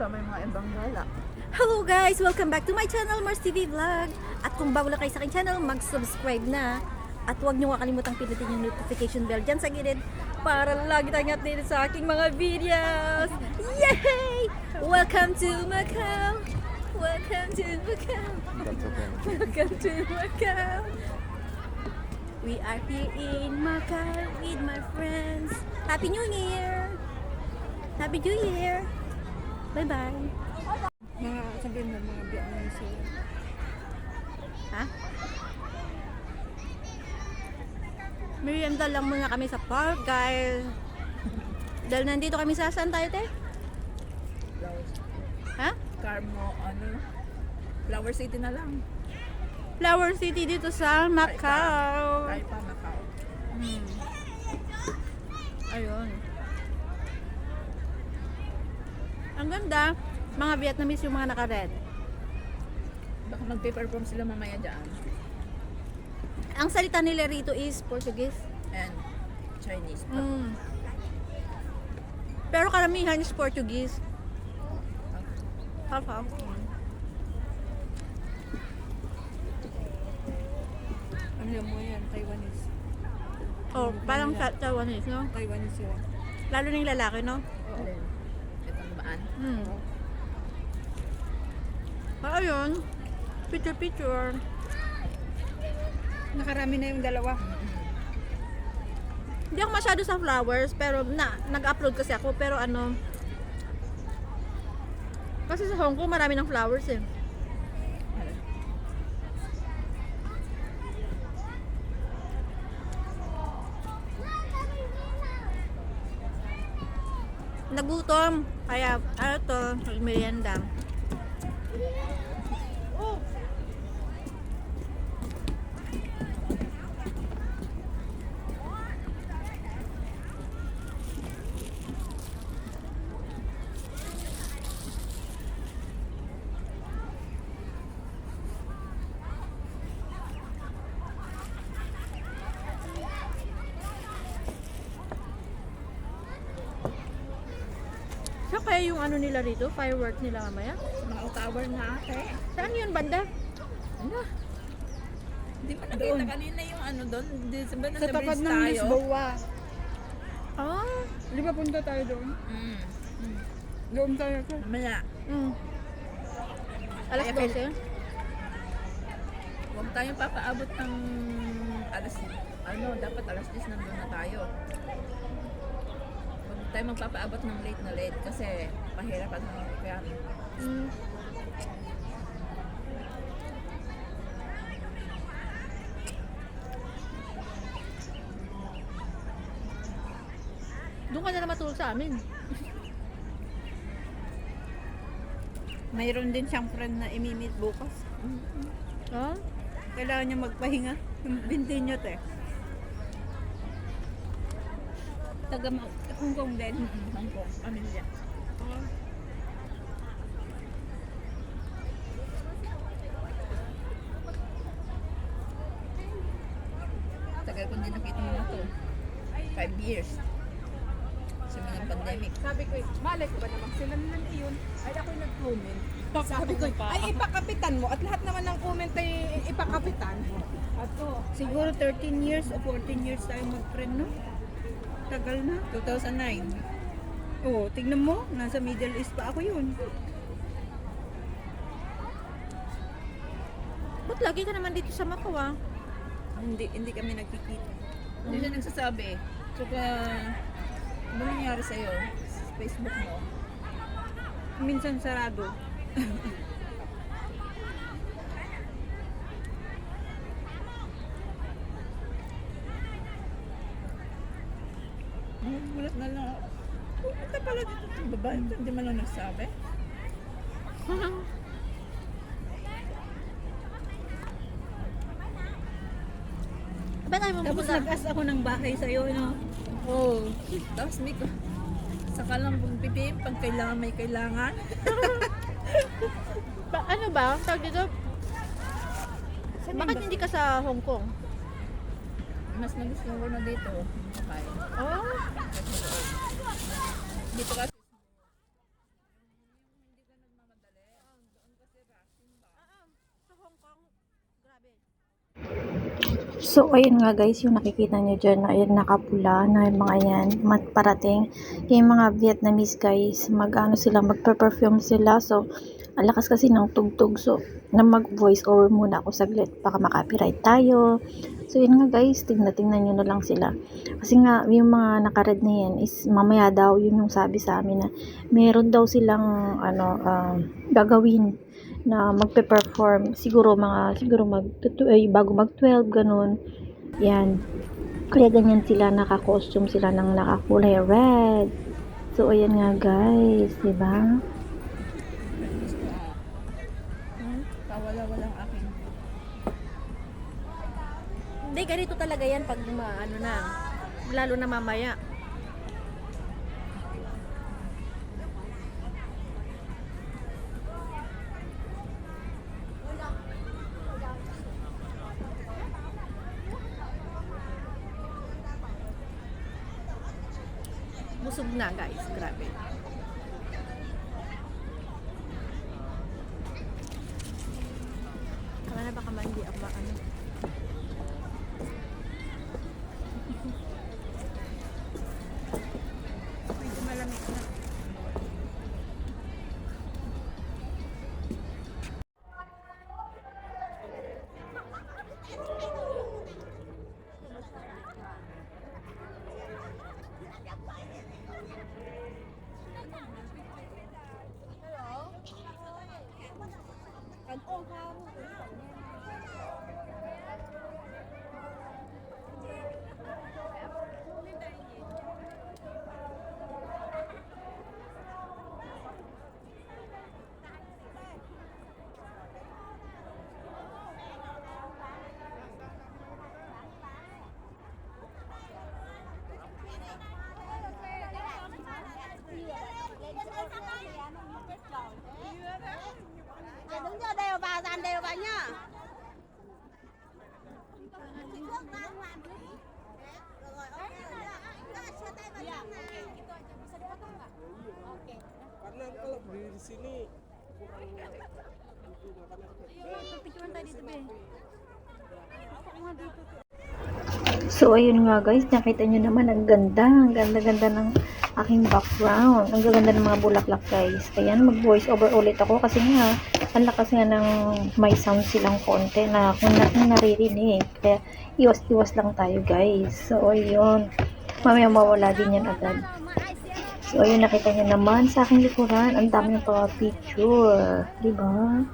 ba may mga ibang gala? Hello guys! Welcome back to my channel, Mars TV Vlog. At kung bago lang kayo sa aking channel, mag-subscribe na. At huwag niyo kakalimutang pinutin yung notification bell dyan sa gilid para lagi tayong updated sa aking mga videos. Yay! Welcome to Macau! Welcome to Macau! Welcome to Macau! We are here in Macau with my friends. Happy New Year! Happy New Year! Bye-bye! Mga, sabihin mo, mga Vietnamese sila. Ha? Merienda lang muna kami sa park, guys. Dahil nandito kami sa saan tayo, te? Ha? Carmo, ano? Flower City na lang. Flower City dito sa Macau. Kahit pa Macau. Hmm. Ayun. Ang ganda. Mga Vietnamese yung mga naka-red. Baka magpe-perform sila mamaya dyan. Ang salita nila rito is Portuguese. And Chinese. Mm. Pero karamihan is Portuguese. Half half. Ano mo yan? Taiwanese. Oh, parang sa Taiwanese, no? Taiwanese yun. Lalo na yung lalaki, no? Oo. Baan. Hmm. Ah, ayun. Picture, picture. Nakarami na yung dalawa. Hindi ako masyado sa flowers, pero na, nag-upload kasi ako, pero ano, kasi sa Hong Kong marami ng flowers eh. Nagutom, kaya ano to, merienda. Kaya yung ano nila rito? Firework nila mamaya? Mga tower na ate. Saan yun banda? Ano? Di ba nakita kanina yung ano doon? Di ba nasa Sa tapat bridge ng tayo? Lisboa. Ah, Di ba punta tayo doon? Mm. Doon tayo ka. Mamaya. mm. Alas Kaya 12? Huwag tayong papaabot ng alas, ano, dapat alas 10 nandun na tayo. Tayo magpapaabot ng late na late kasi pahirapan ng kaya Mm. Doon ka na na matulog sa amin. Mayroon din siyang friend na imimit bukas. Ha? Kailangan niya magpahinga. Yung binti niyo, te. Taga Hong Kong din. Hong Kong, pamilya. Tagal ko hindi nakita mga to. Five years. Sa mga pandemic. Sabi ko, malay ko ba naman sila nila na yun? Ay, ako'y nag-comment. Sabi ko, ay ipakapitan mo. At lahat naman ng comment ay ipakapitan. At to, Siguro 13 years o 14 years tayo mag-friend, no? Tagal na. 2009. Oo, tignan mo. Nasa Middle East pa ako yun. Ba't lagi ka naman dito sa Macau ah? Hindi, hindi kami nagkikita. Hindi siya nagsasabi. So, ka, ano nangyari sa'yo? Sa Facebook mo? Minsan sarado. Hmm, gulat na lang. Pumunta pala dito yung babae. Hindi man lang nagsabi. Ba't tayo Tapos pupunta? nag-ask ako ng bahay sa'yo, no? Oo. Oh. Tapos may ko. Saka lang pagpipim pag kailangan may kailangan. Ba, ano ba? Tawag dito? Bakit hindi ka sa Hong Kong? Mas nagustuhan ko na dito. Okay. Oh, dito kasi hindi ka nagmamadali. Doon kasi rushing ba? Oo. Sa Hong Kong, grabe. So, ayun nga guys, yung nakikita nyo dyan, ayun, nakapula na yung mga yan, matparating. Yung mga Vietnamese guys, mag-ano sila, magpa-perfume sila. So, alakas kasi ng tugtog. So, na mag-voice over muna ako saglit, baka makapiright tayo. So, yun nga guys, tingnan-tingnan nyo na lang sila. Kasi nga, yung mga nakared na yan is mamaya daw, yun yung sabi sa amin na meron daw silang, ano, ah, gagawin na magpe-perform siguro mga siguro mag ay, bago mag 12 ganun yan kaya ganyan sila naka-costume sila ng nakakulay red so ayan nga guys di ba Hmm? Kawala-walang akin. Hindi ganito talaga yan pag ano na lalo na mamaya. Busog na guys. Grabe. Kala na baka mandi ako ano. So, ayun nga guys, nakita nyo naman, ang ganda, ang ganda-ganda ng aking background. Ang ganda ng mga bulaklak guys. Ayan, mag-voice over ulit ako kasi nga, ang lakas nga ng may sound silang konti na kung natin naririnig. Kaya, iwas-iwas lang tayo guys. So, ayun. Mamaya mawala din yan agad. So, ayun, nakita nyo naman sa aking likuran, ang dami ng mga picture. Diba?